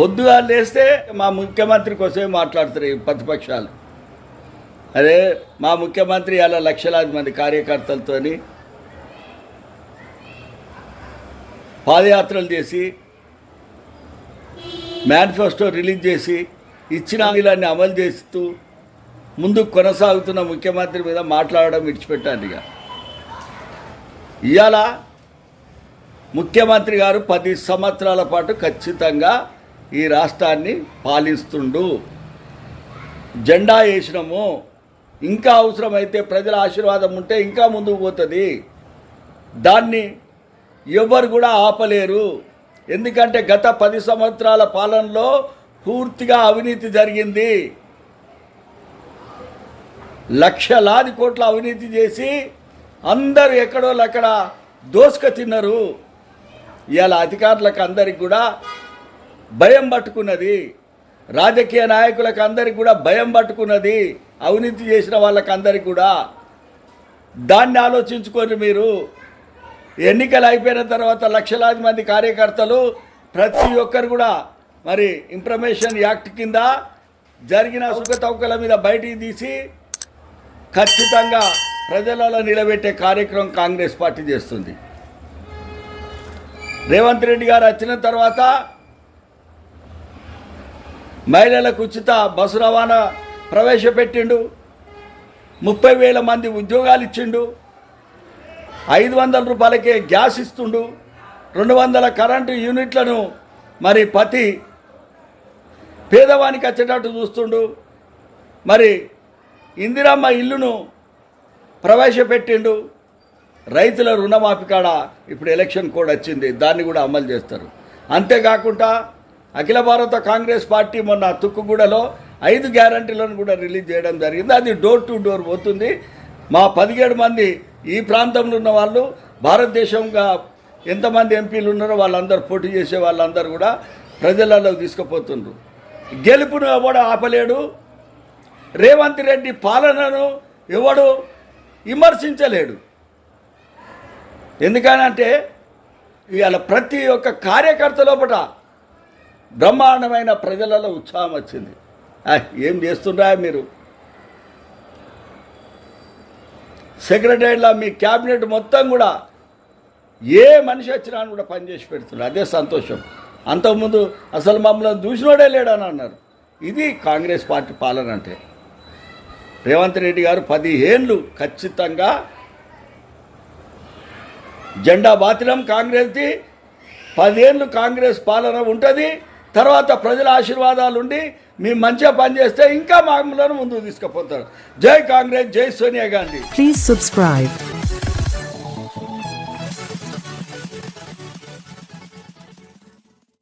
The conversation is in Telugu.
పొద్దుగా లేస్తే మా ముఖ్యమంత్రి కోసమే మాట్లాడుతారు ఈ ప్రతిపక్షాలు. అదే మా ముఖ్యమంత్రి అలా లక్షలాది మంది కార్యకర్తలతోని పాదయాత్రలు చేసి మేనిఫెస్టో రిలీజ్ చేసి ఇచ్చిన హామీలన్నీ అమలు చేస్తూ ముందుకు కొనసాగుతున్న ముఖ్యమంత్రి మీద మాట్లాడడం విడిచిపెట్టాను ఇక. ఇవాళ ముఖ్యమంత్రి గారు పది సంవత్సరాల పాటు ఖచ్చితంగా ఈ రాష్ట్రాన్ని పాలిస్తుండు. జెండా వేసినాము. ఇంకా అవసరమైతే ప్రజల ఆశీర్వాదం ఉంటే ఇంకా ముందుకు పోతుంది. దాన్ని ఎవరు కూడా ఆపలేరు. ఎందుకంటే గత పది సంవత్సరాల పాలనలో పూర్తిగా అవినీతి జరిగింది. లక్షలాది కోట్ల అవినీతి చేసి అందరు ఎక్కడో అక్కడ దోసుక తిన్నారు. ఇవాళ అధికారులకు అందరికి కూడా భయం పట్టుకున్నది. రాజకీయ నాయకులకు అందరికి కూడా భయం పట్టుకున్నది. అవినీతి చేసిన వాళ్ళకి అందరికి కూడా. దాన్ని ఆలోచించుకొని మీరు. ఎన్నికలు అయిపోయిన తర్వాత లక్షలాది మంది కార్యకర్తలు ప్రతి ఒక్కరు కూడా మరి ఇన్ఫర్మేషన్ యాక్ట్ కింద జరిగిన సుఖతవకల మీద బయటికి తీసి ఖచ్చితంగా ప్రజలలో నిలబెట్టే కార్యక్రమం కాంగ్రెస్ పార్టీ చేస్తుంది. రేవంత్ రెడ్డి గారు వచ్చిన తర్వాత మహిళలకు ఉచిత బస్సు రవాణా ప్రవేశపెట్టిండు. ముప్పై వేల మంది ఉద్యోగాలు ఇచ్చిండు. ఐదు వందల రూపాయలకే గ్యాస్ ఇస్తుండు. రెండు వందల కరెంటు యూనిట్లను మరి ప్రతి పేదవానికి వచ్చేటట్టు చూస్తుండు. మరి ఇందిరమ్మ ఇల్లును ప్రవేశపెట్టిండు. రైతుల రుణమాఫీ కాడ ఇప్పుడు ఎలక్షన్ కోడ్ వచ్చింది. దాన్ని కూడా అమలు చేస్తారు. అంతేకాకుండా అఖిల భారత కాంగ్రెస్ పార్టీ మొన్న తుక్కుగూడలో ఐదు గ్యారంటీలను కూడా రిలీజ్ చేయడం జరిగింది. అది డోర్ టు డోర్ పోతుంది. మా పదిహేడు మంది ఈ ప్రాంతంలో ఉన్న వాళ్ళు భారతదేశంగా ఎంతమంది ఎంపీలు ఉన్నారో వాళ్ళందరూ పోటీ చేసే వాళ్ళందరూ కూడా ప్రజలలో తీసుకుపోతుండ్రు. గెలుపును ఎవడు ఆపలేడు. రేవంత్ రెడ్డి పాలనను ఎవడు విమర్శించలేడు. ఎందుకనంటే ఇవాళ ప్రతి ఒక్క కార్యకర్త లోపల బ్రహ్మాండమైన ప్రజలలో ఉత్సాహం వచ్చింది. ఏం చేస్తుండ్రా మీరు? సెక్రటరీలో మీ క్యాబినెట్ మొత్తం కూడా ఏ మనిషి వచ్చినా కూడా పనిచేసి పెడుతున్నారు అదే సంతోషం. అంతకుముందు అసలు మమ్మల్ని చూసినోడే లేడని అన్నారు. ఇది కాంగ్రెస్ పార్టీ పాలన అంటే. రేవంత్ రెడ్డి గారు పదిహేళ్ళు ఖచ్చితంగా జెండా బాతిలం కాంగ్రెస్ది పదేళ్ళు కాంగ్రెస్ పాలన ఉంటుంది. తర్వాత ప్రజల ఆశీర్వాదాలు ఉండి మేము మంచిగా పనిచేస్తే ఇంకా మమ్మల్ని ముందుకు తీసుకుపోతారు. జై కాంగ్రెస్ జై సోనియా గాంధీ. Please subscribe